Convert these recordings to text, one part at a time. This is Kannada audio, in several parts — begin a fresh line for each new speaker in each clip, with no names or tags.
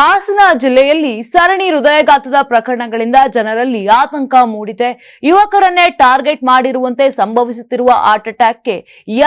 ಹಾಸನ ಜಿಲ್ಲೆಯಲ್ಲಿ ಸರಣಿ ಹೃದಯಘಾತದ ಪ್ರಕರಣಗಳಿಂದ ಜನರಲ್ಲಿ ಆತಂಕ ಮೂಡಿದೆ. ಯುವಕರನ್ನೇ ಟಾರ್ಗೆಟ್ ಮಾಡಿರುವಂತೆ ಸಂಭವಿಸುತ್ತಿರುವ ಹಾರ್ಟ್ ಅಟ್ಯಾಕ್ಗೆ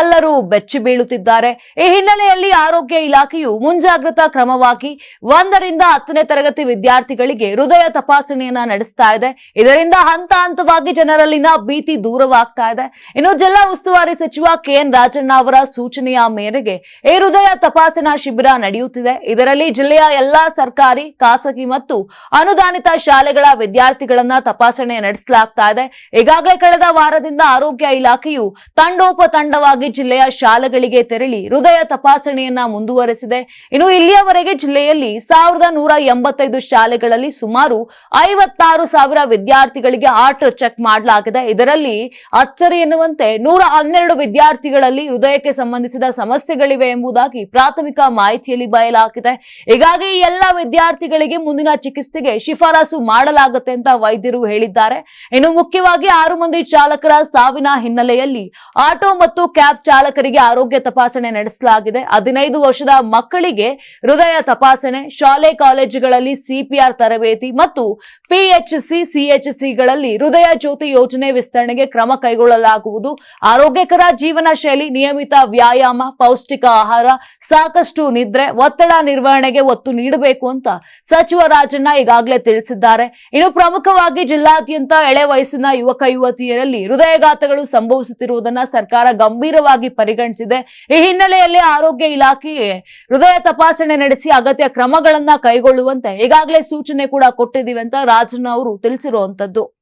ಎಲ್ಲರೂ ಬೆಚ್ಚಿ ಬೀಳುತ್ತಿದ್ದಾರೆ. ಈ ಹಿನ್ನೆಲೆಯಲ್ಲಿ ಆರೋಗ್ಯ ಇಲಾಖೆಯು ಮುಂಜಾಗ್ರತಾ ಕ್ರಮವಾಗಿ ಒಂದರಿಂದ ಹತ್ತನೇ ತರಗತಿ ವಿದ್ಯಾರ್ಥಿಗಳಿಗೆ ಹೃದಯ ತಪಾಸಣೆಯನ್ನ ನಡೆಸ್ತಾ ಇದೆ. ಇದರಿಂದ ಹಂತ ಹಂತವಾಗಿ ಜನರಲ್ಲಿನ ಭೀತಿ ದೂರವಾಗ್ತಾ ಇದೆ. ಇನ್ನು ಜಿಲ್ಲಾ ಉಸ್ತುವಾರಿ ಸಚಿವ ಕೆಎನ್ ರಾಜಣ್ಣ ಅವರ ಸೂಚನೆಯ ಮೇರೆಗೆ ಈ ಹೃದಯ ತಪಾಸಣಾ ಶಿಬಿರ ನಡೆಯುತ್ತಿದೆ. ಇದರಲ್ಲಿ ಜಿಲ್ಲೆಯ ಎಲ್ಲಾ ಸರ್ಕಾರಿ, ಖಾಸಗಿ ಮತ್ತು ಅನುದಾನಿತ ಶಾಲೆಗಳ ವಿದ್ಯಾರ್ಥಿಗಳನ್ನ ತಪಾಸಣೆ ನಡೆಸಲಾಗ್ತಾ ಇದೆ. ಈಗಾಗಲೇ ಕಳೆದ ವಾರದಿಂದ ಆರೋಗ್ಯ ಇಲಾಖೆಯು ತಂಡೋಪತಂಡವಾಗಿ ಜಿಲ್ಲೆಯ ಶಾಲೆಗಳಿಗೆ ತೆರಳಿ ಹೃದಯ ತಪಾಸಣೆಯನ್ನ ಮುಂದುವರೆಸಿದೆ. ಇನ್ನು ಇಲ್ಲಿಯವರೆಗೆ ಜಿಲ್ಲೆಯಲ್ಲಿ ಸಾವಿರದ ಶಾಲೆಗಳಲ್ಲಿ ಸುಮಾರು ಐವತ್ತಾರು ಸಾವಿರ ವಿದ್ಯಾರ್ಥಿಗಳಿಗೆ ಹಾರ್ಟ್ ಚೆಕ್ ಮಾಡಲಾಗಿದೆ. ಇದರಲ್ಲಿ ಅಚ್ಚರಿ ಎನ್ನುವಂತೆ ನೂರ ಹನ್ನೆರಡು ವಿದ್ಯಾರ್ಥಿಗಳಲ್ಲಿ ಹೃದಯಕ್ಕೆ ಸಂಬಂಧಿಸಿದ ಸಮಸ್ಯೆಗಳಿವೆ ಎಂಬುದಾಗಿ ಪ್ರಾಥಮಿಕ ಮಾಹಿತಿಯಲ್ಲಿ ಬಯಲಾಗಿದೆ. ಹೀಗಾಗಿ ಎಲ್ಲ ವಿದ್ಯಾರ್ಥಿಗಳಿಗೆ ಮುಂದಿನ ಚಿಕಿತ್ಸೆಗೆ ಶಿಫಾರಸು ಮಾಡಲಾಗುತ್ತೆ ಅಂತ ವೈದ್ಯರು ಹೇಳಿದ್ದಾರೆ. ಇನ್ನು ಮುಖ್ಯವಾಗಿ ಆರು ಮಂದಿ ಚಾಲಕರ ಸಾವಿನ ಹಿನ್ನೆಲೆಯಲ್ಲಿ ಆಟೋ ಮತ್ತು ಕ್ಯಾಬ್ ಚಾಲಕರಿಗೆ ಆರೋಗ್ಯ ತಪಾಸಣೆ ನಡೆಸಲಾಗಿದೆ. ಹದಿನೈದು ವರ್ಷದ ಮಕ್ಕಳಿಗೆ ಹೃದಯ ತಪಾಸಣೆ, ಶಾಲೆ, ಕಾಲೇಜುಗಳಲ್ಲಿ ಸಿಪಿಆರ್ ತರಬೇತಿ ಮತ್ತು ಪಿಎಚ್ಸಿ, ಸಿಎಚ್ಸಿಗಳಲ್ಲಿ ಹೃದಯ ಜ್ಯೋತಿ ಯೋಜನೆ ವಿಸ್ತರಣೆಗೆ ಕ್ರಮ ಕೈಗೊಳ್ಳಲಾಗುವುದು. ಆರೋಗ್ಯಕರ ಜೀವನ ಶೈಲಿ, ನಿಯಮಿತ ವ್ಯಾಯಾಮ, ಪೌಷ್ಟಿಕ ಆಹಾರ, ಸಾಕಷ್ಟು ನಿದ್ರೆ, ಒತ್ತಡ ನಿರ್ವಹಣೆಗೆ ಒತ್ತು ನೀಡಬೇಕು. ಅಂತ ಸಚಿವ ರಾಜಣ್ಣ ಈಗಾಗಲೇ ತಿಳಿಸಿದ್ದಾರೆ. ಇನ್ನು ಪ್ರಮುಖವಾಗಿ ಜಿಲ್ಲಾದ್ಯಂತ ಎಳೆ ವಯಸ್ಸಿನ ಯುವಕ ಯುವತಿಯರಲ್ಲಿ ಹೃದಯಘಾತಗಳು ಸಂಭವಿಸುತ್ತಿರುವುದನ್ನ ಸರ್ಕಾರ ಗಂಭೀರವಾಗಿ ಪರಿಗಣಿಸಿದೆ. ಈ ಹಿನ್ನೆಲೆಯಲ್ಲಿ ಆರೋಗ್ಯ ಇಲಾಖೆ ಹೃದಯ ತಪಾಸಣೆ ನಡೆಸಿ ಅಗತ್ಯ ಕ್ರಮಗಳನ್ನ ಕೈಗೊಳ್ಳುವಂತೆ ಈಗಾಗಲೇ ಸೂಚನೆ ಕೂಡ ಕೊಟ್ಟಿದ್ದೀವಿ ಅಂತ ರಾಜಣ್ಣ ಅವರು ತಿಳಿಸಿರುವಂತದ್ದು.